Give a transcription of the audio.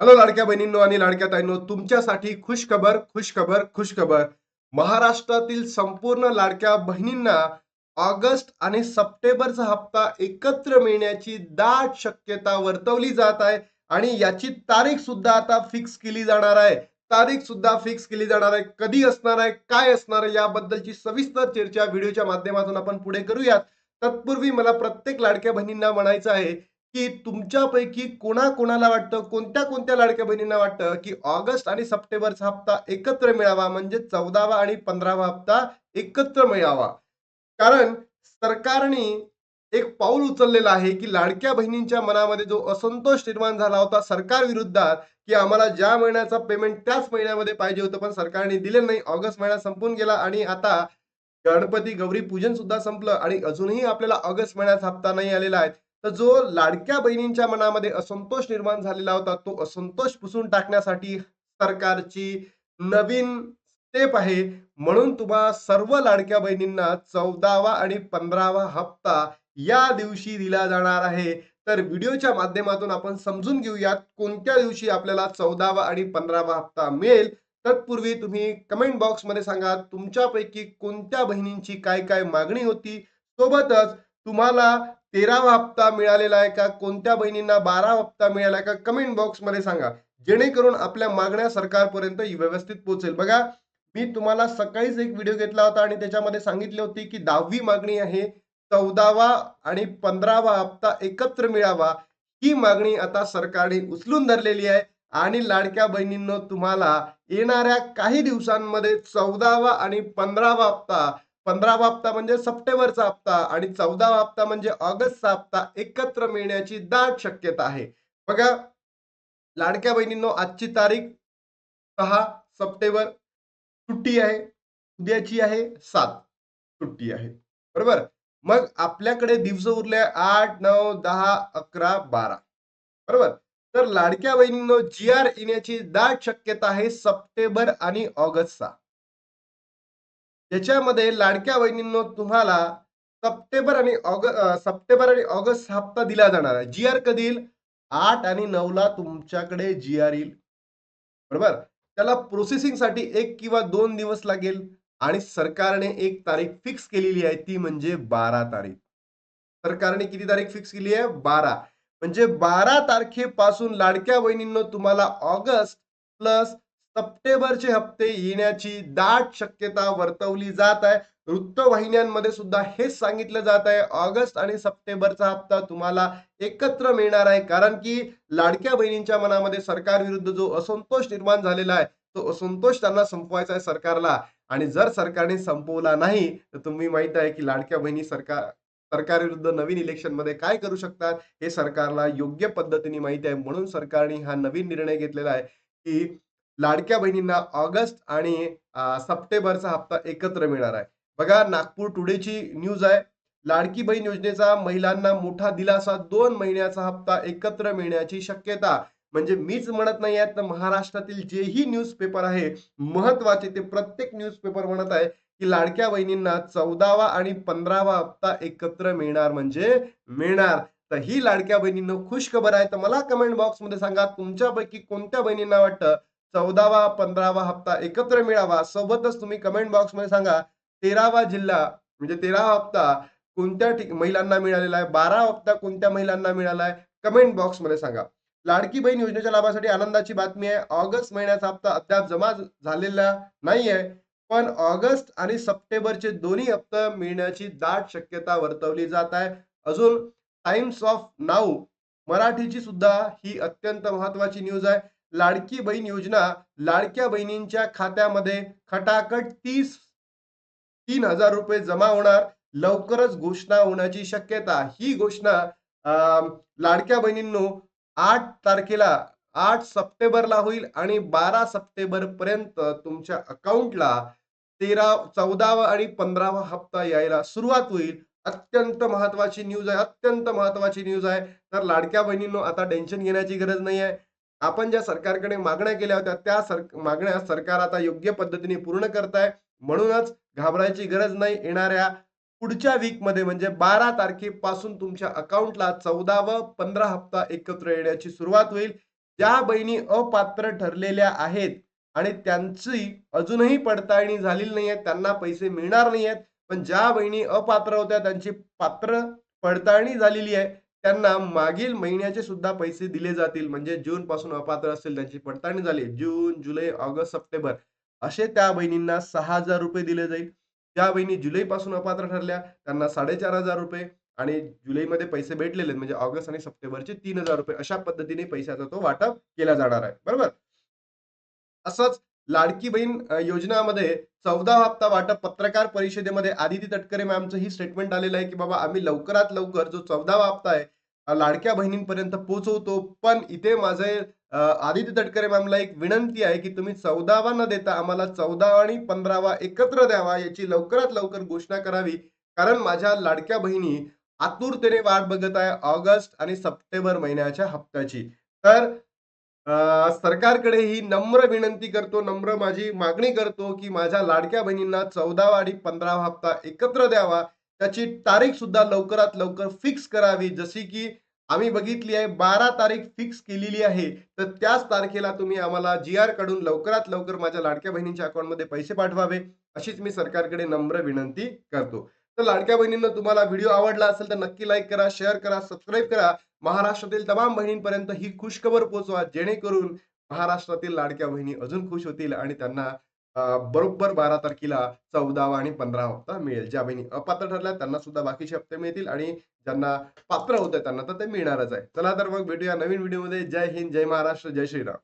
Hello लाडक्या बहिणींनो आणि लाडक्या ताईंनो तुमच्यासाठी खुश खबर खुश खबर खुश खबर महाराष्ट्रातील संपूर्ण लाडक्या बहिणींना ऑगस्ट आणि सप्टेंबरचा हप्ता एकत्र मिळण्याची दाट शक्यता वर्तवली जात आहे आणि याची तारीख सुद्धा आता फिक्स केली जाणार आहे. तारीख सुद्धा फिक्स केली जाणार आहे. कधी असणार आहे काय असणार आहे याबद्दलची सविस्तर चर्चा व्हिडिओच्या माध्यमातून आपण पुढे करूयात. तत्पूर्वी मला प्रत्येक लाडक्या बहिणींना म्हणायचं आहे की तुमच्यापैकी कोणाकोणाला वाटतं कोणत्या कोणत्या लाडक्या बहिणींना वाटतं की ऑगस्ट आणि सप्टेंबरचा हप्ता एकत्र मिळावा म्हणजे चौदावा आणि पंधरावा हप्ता एकत्र मिळावा? कारण सरकारने एक पाऊल उचललेलं आहे की लाडक्या बहिणींच्या मनामध्ये जो असंतोष निर्माण झाला होता सरकार विरुद्धात की आम्हाला ज्या महिन्याचा पेमेंट त्याच महिन्यामध्ये पाहिजे होतं पण सरकारने दिले नाही. ऑगस्ट महिना संपून गेला आणि आता गणपती गौरी पूजन सुद्धा संपलं आणि अजूनही आपल्याला ऑगस्ट महिन्याचा हप्ता नाही आलेला आहे. तर जो लाडक्या बहिणींच्या मनामध्ये असंतोष निर्माण झालेला होता तो असंतोष पुसून टाकण्यासाठी सरकारची नवीन स्टेप आहे. म्हणून तुम्हा सर्व लाडक्या बहिणींना चौदावा आणि पंधरावा हप्ता या दिवशी दिला जाणार आहे. तर व्हिडिओच्या माध्यमातून आपण समजून घेऊयात कोणत्या दिवशी आपल्याला चौदावा आणि पंधरावा हप्ता मिळेल? तत्पूर्वी तुम्ही कमेंट बॉक्समध्ये सांगा तुमच्यापैकी कोणत्या बहिणींची काय काय मागणी होती? सोबतच तुम्हाला तेरावा हप्ता मिळालेला आहे का? कोणत्या बहिणींना बारा हप्ता मिळाला आहे का? कमेंट बॉक्समध्ये सांगा. जेणेकरून आपल्या मागण्या सरकारपर्यंत व्यवस्थित पोहोचेल. बघा मी तुम्हाला सकाळीच एक व्हिडिओ घेतला होता आणि त्याच्यामध्ये सांगितले होते की दहावी मागणी आहे चौदावा आणि पंधरावा हप्ता एकत्र मिळावा. ही मागणी आता सरकारने उचलून धरलेली आहे आणि लाडक्या बहिणींनो तुम्हाला येणाऱ्या काही दिवसांमध्ये चौदावा आणि पंधरावा हप्ता पंधरावा हप्ता म्हणजे सप्टेंबरचा हप्ता आणि चौदावा हप्ता म्हणजे ऑगस्टचा हप्ता एकत्र मिळण्याची दाट शक्यता आहे. बघा लाडक्या बहिणींनो आजची तारीख सहा सप्टेंबर. सुट्टी आहे. उद्याची आहे. सात सुट्टी आहे. बरोबर? मग आपल्याकडे दिवस उरले आठ नऊ दहा अकरा बारा. बरोबर? तर लाडक्या बहिणींनो जी आर येण्याची दाट शक्यता आहे सप्टेंबर आणि ऑगस्टचा. त्याच्यामध्ये लाडक्या वहिनींनो तुम्हाला सप्टेंबर आणि ऑगस्ट सप्टेंबर आणि ऑगस्ट हप्ता दिला जाणार आहे. जी आर कधी येईल आठ आणि नऊला तुमच्याकडे जी आर येईल. बरोबर? त्याला प्रोसेसिंगसाठी एक किंवा दोन दिवस लागेल आणि सरकारने एक तारीख फिक्स केलेली आहे ती म्हणजे बारा तारीख. सरकारने किती तारीख फिक्स केली आहे? बारा. म्हणजे बारा तारखेपासून लाडक्या बहिणींनो तुम्हाला ऑगस्ट प्लस सप्टेंबरचे हप्ते येण्याची दाट शक्यता वर्तवली जात आहे. वृत्तवाहिन्यांमध्ये सुद्धा हेच सांगितलं जात आहे. ऑगस्ट आणि सप्टेंबरचा हप्ता तुम्हाला एकत्र मिळणार आहे. कारण की लाडक्या बहिणींच्या मनामध्ये सरकार विरुद्ध जो असंतोष निर्माण झालेला आहे तो असंतोष त्यांना संपवायचा आहे सरकारला. आणि जर सरकारने संपवला नाही तर तुम्ही माहीत आहे की लाडक्या बहिणी सरकार सरकार विरुद्ध नवीन इलेक्शनमध्ये काय करू शकतात हे सरकारला योग्य पद्धतीने माहिती आहे. म्हणून सरकारने हा नवीन निर्णय घेतलेला आहे की लाडक्या बहिणींना ऑगस्ट आणि सप्टेंबरचा हप्ता एकत्र मिळणार आहे. बघा नागपूर टुडेची न्यूज आहे. लाडकी बहीण योजनेचा महिलांना मोठा दिलासा दोन महिन्याचा हप्ता एकत्र मिळण्याची शक्यता. म्हणजे मीच म्हणत नाही आहे तर महाराष्ट्रातील जेही न्यूज पेपर आहे महत्त्वाचे ते प्रत्येक न्यूजपेपर म्हणत आहे की लाडक्या बहिणींना चौदावा आणि पंधरावा हप्ता एकत्र मिळणार म्हणजे मिळणार. तर ही लाडक्या बहिणींना खुश खबर आहे. तर मला कमेंट बॉक्समध्ये सांगा तुमच्यापैकी कोणत्या बहिणींना वाटतं चौदावा पंधरावा हप्ता एकत्र मिळावा. सोबतच तुम्ही कमेंट बॉक्समध्ये सांगा तेरावा जिल्हा म्हणजे तेरावा हप्ता कोणत्या महिलांना मिळालेला आहे? बारा हप्ता कोणत्या महिलांना मिळाला आहे? कमेंट बॉक्समध्ये सांगा. लाडकी बहीण योजनेच्या लाभासाठी आनंदाची बातमी आहे. ऑगस्ट महिन्याचा हप्ता अद्याप जमा झालेला नाहीये. पण ऑगस्ट आणि सप्टेंबरचे दोन्ही हप्ते मिळण्याची दाट शक्यता वर्तवली जात आहे. अजून टाइम्स ऑफ नाऊ मराठीची सुद्धा ही अत्यंत महत्वाची न्यूज आहे. लाडकी बहीण योजना लाडक्या बहिणींच्या खात्यामध्ये खटाखट तीस तीन हजार रुपये जमा होणार. लवकरच घोषणा होण्याची शक्यता. ही घोषणा लाडक्या बहिणींनो आठ तारखेला आठ सप्टेंबरला होईल आणि बारा सप्टेंबर पर्यंत तुमच्या अकाउंटला तेरा चौदावा आणि पंधरावा हप्ता यायला सुरुवात होईल. अत्यंत महत्वाची न्यूज आहे अत्यंत महत्वाची न्यूज आहे. तर लाडक्या बहिणींनो आता टेन्शन घेण्याची गरज नाही आहे आपण ज्या सरकारकडे मागण्या केल्या होत्या त्या सर मागण्या सरकार आता योग्य पद्धतीने पूर्ण करताय. म्हणूनच घाबरायची गरज नाही. येणाऱ्या पुढच्या वीकमध्ये म्हणजे बारा तारखेपासून तुमच्या अकाउंटला चौदा व पंधरा हप्ता एकत्र येण्याची सुरुवात होईल. ज्या बहिणी अपात्र ठरलेल्या आहेत आणि त्यांची अजूनही पडताळणी झालेली नाही आहे त्यांना पैसे मिळणार नाही आहेत पण ज्या बहिणी अपात्र होत्या त्यांची पात्र पडताळणी झालेली आहे त्यांना मागील महिन्याचे सुद्धा पैसे दिले जातील. म्हणजे जून पासून अपात्र असतील त्यांची पडताळणी झाली. जून जुलै ऑगस्ट सप्टेंबर असे त्या बहिणींना सहा हजार रुपये दिले जाईल. ज्या बहिणी जुलै पासून अपात्र ठरल्या. त्यांना साडेचार हजार रुपये आणि जुलैमध्ये पैसे भेटलेले आहेत, म्हणजे ऑगस्ट आणि सप्टेंबरचे तीन हजार रुपये अशा पद्धतीने पैशाचा तो वाटप केला जाणार आहे. बरोबर? असंच लाडकी बहीण योजनामध्ये चौदा हप्ता वाटप पत्रकार परिषदेमध्ये आदिती तटकरे मॅमचं ही स्टेटमेंट आलेलं आहे की बाबा आम्ही लवकरात लवकर जो चौदावा हप्ता आहे लाडक्या बहिणींपर्यंत पोहोचवतो. पण इथे माझे आदिती तटकरे मॅमला एक विनंती आहे की तुम्ही चौदावा न देता आम्हाला चौदावा आणि पंधरावा एकत्र द्यावा. याची लवकरात लवकर घोषणा करावी. कारण माझ्या लाडक्या बहिणी आतुरतेने वाट बघत आहे ऑगस्ट आणि सप्टेंबर महिन्याच्या हप्त्याची. तर सरकारकडे ही नम्र विनंती करतो नम्र माझी मागणी करतो की माझ्या लाडक्या बहिणींना चौदावा आणि पंधरावा हप्ता एकत्र द्यावा. त्याची तारीख सुद्धा लवकरात लवकर फिक्स करावी. जशी की आम्ही बघितली आहे बारा तारीख फिक्स केलेली आहे. तर त्याच तारखेला तुम्ही आम्हाला जी आरकडून लवकरात लवकर माझ्या लाडक्या बहिणींच्या अकाउंटमध्ये पैसे पाठवावे. अशीच मी सरकारकडे नम्र विनंती करतो. तर लाडक्या बहिणींना तुम्हाला व्हिडिओ आवडला असेल तर नक्की लाईक करा शेअर करा सबस्क्राईब करा. महाराष्ट्रातील तमाम बहिणींपर्यंत ही खुशखबर पोहोचवा जेणेकरून महाराष्ट्रातील लाडक्या बहिणी अजून खुश होतील आणि त्यांना बरोबर बारा तारखेला चौदावा आणि पंधरा हप्ता मिळेल. ज्या बहिणी अपात्र ठरल्या त्यांना सुद्धा बाकीचे हप्ते मिळतील आणि ज्यांना पात्र होतं त्यांना तर ते मिळणारच आहे. चला तर मग भेटूया नवीन व्हिडिओमध्ये जय हिंद जय महाराष्ट्र जय श्रीराम.